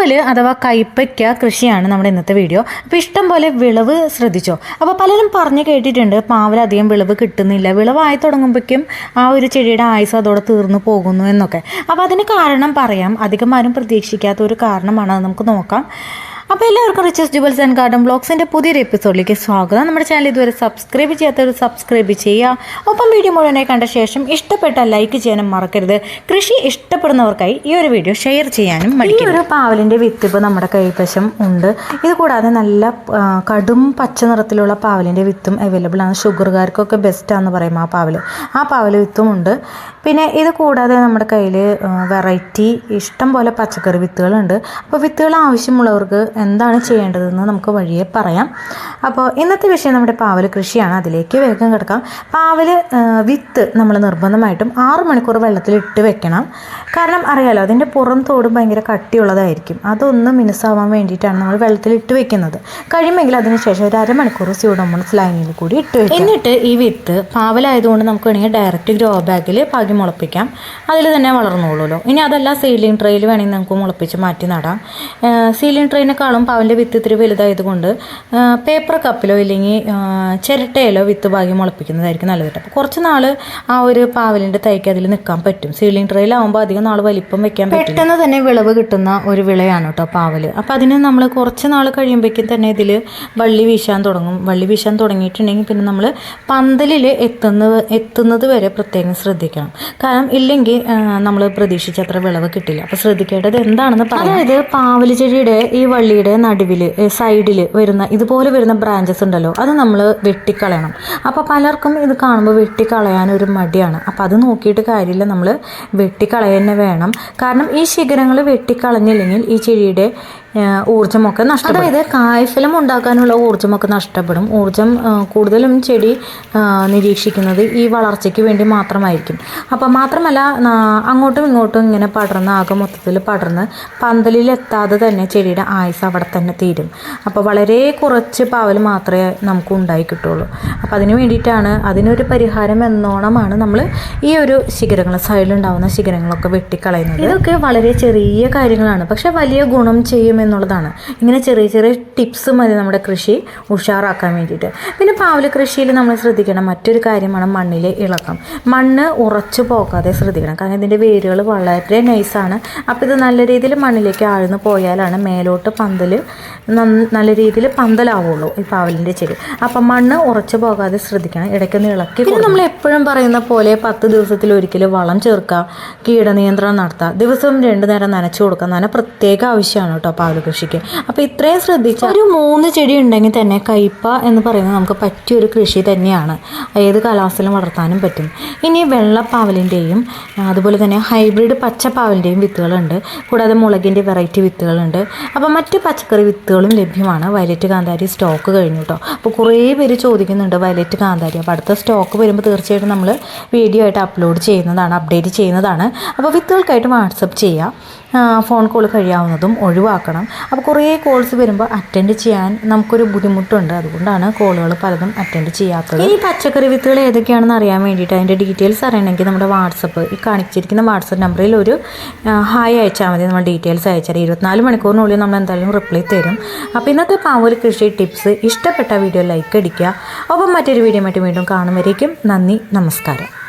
പാവൽ അഥവാ കൈപ്പയ്ക്ക കൃഷിയാണ് നമ്മുടെ ഇന്നത്തെ വീഡിയോ. അപ്പോൾ ഇഷ്ടം പോലെ വിളവ് ശ്രദ്ധിച്ചോ? അപ്പോൾ പലരും പറഞ്ഞു കേട്ടിട്ടുണ്ട് പാവൽ അധികം വിളവ് കിട്ടുന്നില്ല. വിളവായി തുടങ്ങുമ്പോഴേക്കും ആ ഒരു ചെടിയുടെ ആയുസ് അതോടെ തീർന്നു പോകുന്നു എന്നൊക്കെ. അപ്പോൾ അതിന് കാരണം പറയാം. അധികം ആരും പ്രതീക്ഷിക്കാത്ത ഒരു കാരണമാണ് അത്. നമുക്ക് നോക്കാം. അപ്പോൾ എല്ലാവർക്കും റിച്ചസ് ജുബൽസ് ആൻഡ് ഗാർഡൻ ബ്ലോഗ്സിന്റെ പുതിയൊരു എപ്പിസോഡിലേക്ക് സ്വാഗതം. നമ്മുടെ ചാനൽ ഇതുവരെ സബ്സ്ക്രൈബ് ചെയ്യാത്തവർ സബ്സ്ക്രൈബ് ചെയ്യുക. ഒപ്പം വീഡിയോ മുഴുവനായി കണ്ട ശേഷം ഇഷ്ടപ്പെട്ട ലൈക്ക് ചെയ്യാനും മറക്കരുത്. കൃഷി ഇഷ്ടപ്പെടുന്നവർക്കായി ഈ ഒരു വീഡിയോ ഷെയർ ചെയ്യാനും ഈ ഒരു പാവലിന്റെ വിത്ത് ഇപ്പോൾ നമ്മുടെ കൈവശം ഉണ്ട്. ഇത് കൂടാതെ നല്ല കടും പച്ച നിറത്തിലുള്ള പാവലിന്റെ വിത്തും അവൈലബിൾ ആണ്. ഷുഗറുകാർക്കൊക്കെ ബെസ്റ്റാന്ന് പറയും ആ പാവൽ ആ പാവൽ വിത്തും ഉണ്ട്. പിന്നെ ഇത് കൂടാതെ നമ്മുടെ കയ്യിൽ വെറൈറ്റി ഇഷ്ടം പോലെ പച്ചക്കറി വിത്തുകളുണ്ട്. അപ്പോൾ വിത്തുകൾ ആവശ്യമുള്ളവർക്ക് എന്താണ് ചെയ്യേണ്ടതെന്ന് നമുക്ക് വഴിയെ പറയാം. അപ്പോൾ ഇന്നത്തെ വിഷയം നമ്മുടെ പാവൽ കൃഷിയാണ്. അതിലേക്ക് വേഗം കിടക്കാം. പാവൽ വിത്ത് നമ്മൾ നിർബന്ധമായിട്ടും ആറ് മണിക്കൂർ വെള്ളത്തിൽ ഇട്ട് വെക്കണം. കാരണം അറിയാലോ അതിന്റെ പുറം തോട് ഭയങ്കര കട്ടിയുള്ളതായിരിക്കും. അതൊന്ന് മിനുസാവാൻ വേണ്ടിയിട്ടാണ് നമ്മൾ വെള്ളത്തിൽ ഇട്ട് വെക്കുന്നത്. കഴിയുമെങ്കിൽ അതിനുശേഷം ഒരു അരമണിക്കൂർ സ്യൂഡോമോണസ് ലൈനിൽ കൂടി ഇട്ട് വെക്കും. എന്നിട്ട് ഈ വിത്ത് പാവലായതുകൊണ്ട് നമുക്ക് വേണമെങ്കിൽ ഡയറക്റ്റ് ഗ്രോ ബാഗിൽ പാകി മുളപ്പിക്കാം. അതിൽ തന്നെ വളർന്നോളൂല്ലോ ഇനി അതല്ല സീലിംഗ് ട്രെയിൽ വേണമെങ്കിൽ നമുക്ക് മുളപ്പിച്ച് മാറ്റി നടാം. സീലിംഗ് ട്രെയിനേക്കാളും പാവിന്റെ വിത്ത് ഇത്തിരി വലുതായതുകൊണ്ട് പേപ്പർ കപ്പിലോ ഇല്ലെങ്കിൽ ചിരട്ടയിലോ വിത്ത് ഭാഗ്യം മുളപ്പിക്കുന്നതായിരിക്കും നല്ലത് അപ്പോൾ കുറച്ച് നാൾ ആ ഒരു പാവലിന്റെ തൈക്ക് അതിൽ നിൽക്കാൻ പറ്റും. സീലിംഗ് ട്രെയിലാവുമ്പോൾ അധികം നാൾ വലിപ്പം വെക്കാൻ പറ്റും പെട്ടെന്ന് തന്നെ വിളവ് കിട്ടുന്ന ഒരു വിളയാണ് കേട്ടോ പാവൽ അപ്പോൾ അതിന് നമ്മൾ കുറച്ച് നാൾ കഴിയുമ്പോഴേക്കും തന്നെ ഇതിൽ വള്ളി വീശാൻ തുടങ്ങും. വള്ളി വീശാൻ തുടങ്ങിയിട്ടുണ്ടെങ്കിൽ പിന്നെ നമ്മൾ പന്തലിൽ എത്തുന്ന എത്തുന്നത് വരെ പ്രത്യേകം ശ്രദ്ധിക്കണം. കാരണം ഇല്ലെങ്കിൽ നമ്മൾ പ്രതീക്ഷിച്ചത്ര വിളവ് കിട്ടില്ല. അപ്പോൾ ശ്രദ്ധിക്കേണ്ടത് എന്താണെന്ന് പറയാം. അതായത് പാവൽ ചെടിയുടെ ഈ വള്ളിയുടെ നടുവിൽ സൈഡിൽ വരുന്ന ഇതുപോലെ വരുന്ന ബ്രാഞ്ചസ് ഉണ്ടല്ലോ അത് നമ്മൾ വെട്ടിക്കളയണം. അപ്പോൾ പലർക്കും ഇത് കാണുമ്പോൾ വെട്ടിക്കളയാൻ ഒരു മടിയാണ്. അപ്പോൾ അത് നോക്കിയിട്ട് കാര്യമില്ല നമ്മൾ വെട്ടിക്കളയന്നെ വേണം. കാരണം ഈ ശിഖരങ്ങൾ വെട്ടിക്കളഞ്ഞില്ലെങ്കിൽ ഈ ചെടിയുടെ ഊർജമൊക്കെ നഷ്ടപ്പെടും. അതായത് കായ്ഫലം ഉണ്ടാക്കാനുള്ള ഊർജമൊക്കെ നഷ്ടപ്പെടും. ഊർജം കൂടുതലും ചെടി നിരീക്ഷിക്കുന്നത് ഈ വളർച്ചയ്ക്ക് വേണ്ടി മാത്രമായിരിക്കും. അപ്പം മാത്രമല്ല അങ്ങോട്ടും ഇങ്ങോട്ടും ഇങ്ങനെ പടർന്ന് ആകെ മൊത്തത്തിൽ പടർന്ന് പന്തലിലെത്താതെ തന്നെ ചെടിയുടെ ആയുസ് അവിടെ തന്നെ തീരും. അപ്പോൾ വളരെ കുറച്ച് പാവൽ മാത്രമേ നമുക്ക് ഉണ്ടായി കിട്ടുള്ളൂ. അപ്പം അതിന് വേണ്ടിയിട്ടാണ് അതിനൊരു പരിഹാരം എന്നോണമാണ് നമ്മൾ ഈ ഒരു ശിഖരങ്ങൾ സൈഡിലുണ്ടാവുന്ന ശിഖരങ്ങളൊക്കെ വെട്ടിക്കളയുന്നത്. ഇതൊക്കെ വളരെ ചെറിയ കാര്യങ്ങളാണ്. പക്ഷേ വലിയ ഗുണം ചെയ്യും എന്നുള്ളതാണ്. ഇങ്ങനെ ചെറിയ ചെറിയ ടിപ്സ് മതി നമ്മുടെ കൃഷി ഉഷാറാക്കാൻ വേണ്ടിയിട്ട്. പിന്നെ പാവല കൃഷിയിൽ നമ്മൾ ശ്രദ്ധിക്കണം മറ്റൊരു കാര്യമാണ് മണ്ണിലെ ഇളക്കം. മണ്ണ് ഉറച്ചു പോകാതെ ശ്രദ്ധിക്കണം. കാരണം ഇതിന്റെ വേരുകൾ വളരെ നൈസാണ്. അപ്പോൾ ഇത് നല്ല രീതിയിൽ മണ്ണിലേക്ക് ആഴ്ന്നു പോയാലാണ് മേലോട്ട് പന്തൽ നല്ല രീതിയിൽ പന്തലാവുള്ളൂ ഈ പാവലിന്റെ ചെടി. അപ്പം മണ്ണ് ഉറച്ചു പോകാതെ ശ്രദ്ധിക്കണം. ഇടയ്ക്കൊന്ന് ഇളക്കി പിന്നെ നമ്മൾ എപ്പോഴും പറയുന്ന പോലെ പത്ത് ദിവസത്തിൽ ഒരിക്കൽ വളം ചേർക്കുക കീടനിയന്ത്രണം നടത്തുക ദിവസം രണ്ടു നേരം നനച്ചു കൊടുക്കുക നന പ്രത്യേക ആവശ്യമാണ് കേട്ടോ പാവൽ കൃഷിക്ക് അപ്പോൾ ഇത്രയും ശ്രദ്ധിച്ച ഒരു മൂന്ന് ചെടി ഉണ്ടെങ്കിൽ തന്നെ കയ്പ എന്ന് പറയുന്നത് നമുക്ക് പറ്റിയൊരു കൃഷി തന്നെയാണ്. ഏത് കാലാവസ്ഥയിലും വളർത്താനും പറ്റും. ഇനി വെള്ളപ്പാവലിന്റെയും അതുപോലെ തന്നെ ഹൈബ്രിഡ് പച്ചപ്പാവലിന്റെയും വിത്തുകളുണ്ട്. കൂടാതെ മുളകിന്റെ വെറൈറ്റി വിത്തുകളുണ്ട്. അപ്പോൾ മറ്റ് പച്ചക്കറി വിത്തുകളും ലഭ്യമാണ്. വയലറ്റ് കാന്താരി സ്റ്റോക്ക് കഴിഞ്ഞു കേട്ടോ അപ്പോൾ കുറേ പേര് ചോദിക്കുന്നുണ്ട് വയലറ്റ് കാന്താരി. അപ്പോൾ അടുത്ത സ്റ്റോക്ക് വരുമ്പോൾ തീർച്ചയായിട്ടും നമ്മൾ വീഡിയോ ആയിട്ട് അപ്ലോഡ് ചെയ്യുന്നതാണ് അപ്ഡേറ്റ് ചെയ്യുന്നതാണ്. അപ്പോൾ വിത്തുകൾക്കായിട്ട് വാട്സപ്പ് ചെയ്യാം. ആ, ഫോൺ കോൾ കഴിയാവുന്നതും ഒഴിവാക്കണം. അപ്പോൾ കുറേ കോൾസ് വരുമ്പോൾ അറ്റൻഡ് ചെയ്യാൻ നമുക്കൊരു ബുദ്ധിമുട്ടുണ്ട്. അതുകൊണ്ടാണ് കോളുകൾ പലതും അറ്റൻഡ് ചെയ്യാത്തത്. ഈ പച്ചക്കറി വിത്തുകൾ ഏതൊക്കെയാണെന്ന് അറിയാൻ വേണ്ടിയിട്ട് അതിന്റെ ഡീറ്റെയിൽസ് അറിയണമെങ്കിൽ നമ്മുടെ വാട്സപ്പ് ഈ കാണിച്ചിരിക്കുന്ന വാട്സപ്പ് നമ്പറിൽ ഒരു ഹായ് അയച്ചാൽ മതി. നമ്മൾ ഡീറ്റെയിൽസ് അയച്ചാൽ ഇരുപത്തിനാല് മണിക്കൂറിനുള്ളിൽ നമ്മൾ എന്തായാലും റിപ്ലൈ തരും. അപ്പോൾ ഇന്നത്തെ പാവൽ കൃഷി ടിപ്സ് ഇഷ്ടപ്പെട്ട വീഡിയോ ലൈക്ക് അടിക്കുക. ഒപ്പം മറ്റൊരു വീഡിയോ ആയിട്ട് വീണ്ടും കാണുമ്പോഴേക്കും നന്ദി നമസ്കാരം.